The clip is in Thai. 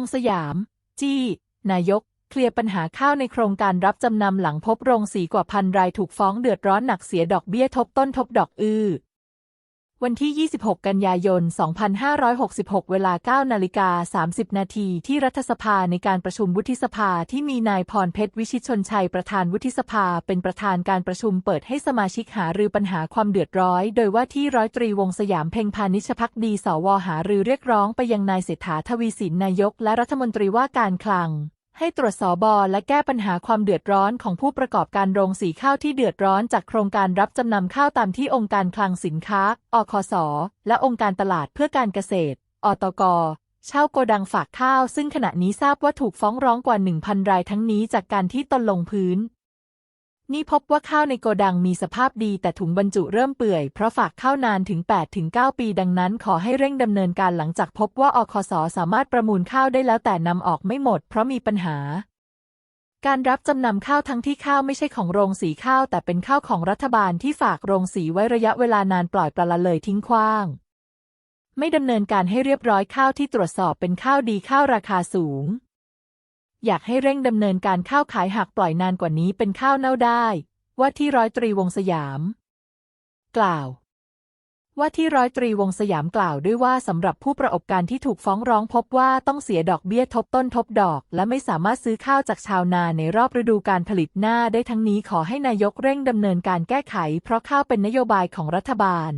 งสยาม จี้ นายก เคลียร์ปัญหาข้าวในโครงการรับจำนำหลังพบโรงสีกว่าพันรายถูกฟ้องเดือดร้อนหนักเสียดอกเบี้ยทบต้นทบดอกอื้อ วันที่ 26 กันยายน 2566 เวลา 9 นาฬิกา 30 นาทีที่รัฐสภาในการประชุมวุฒิสภาที่มีนายพรเพชรวิชิตชนชัยประธานวุฒิสภา เป็นประธานการประชุมเปิดให้สมาชิกหารือปัญหาความเดือดร้อน โดยว่าที่ร้อยตรีวงสยามเพ็งพานิชพักดีสวหารือเรียกร้องไปยังนายเศรษฐาทวีสินนายกและรัฐมนตรีว่าการคลัง ให้ตรวจสอบอและแก้ปัญหาความเดือดร้อนของผู้ประกอบการโรงสีข้าวที่เดือดร้อนจากโครงการรับจำนำข้าวตามที่องค์การคลังสินค้า อคส และองค์การตลาดเพื่อการเกษตร อตกเช่าโกดังฝากข้าว ซึ่งขณะนี้ทราบว่าถูกฟ้องร้องกว่า 1,000 รายทั้งนี้จากการที่ตนลงพื้น นี่พบว่าข้าวในโกดังมีสภาพดีแต่ถุงบรรจุเริ่มเปื่อย เพราะฝากข้าวนานถึง 8-9 ปีดังนั้นขอให้เร่งดำเนินการหลังจากพบว่าอคสสามารถประมูลข้าวได้แล้วแต่นำออกไม่หมด เพราะมีปัญหา การรับจำนำข้าวทั้งที่ข้าวไม่ใช่ของโรงสีข้าวแต่เป็นข้าวของรัฐบาลที่ฝากโรงสีไว้ระยะเวลานานปล่อยปละละเลยทิ้งขว้าง ไม่ดำเนินการให้เรียบร้อยข้าวที่ตรวจสอบเป็นข้าวดีข้าวราคาสูง อยากให้เร่งดำเนินการข้าวขายหากปล่อยนานกว่านี้เป็นข้าวเน่าได้ ว่าที่ร้อยตรีวงสยาม กล่าว ว่าที่ร้อยตรีวงสยามกล่าวด้วยว่าสำหรับผู้ประกอบการที่ถูกฟ้องร้องพบว่าต้องเสียดอกเบี้ยทบต้นทบดอก และไม่สามารถซื้อข้าวจากชาวนาในรอบฤดูการผลิตหน้าได้ทั้งนี้ขอให้นายกเร่งดำเนินการแก้ไข เพราะข้าวเป็นนโยบายของรัฐบาล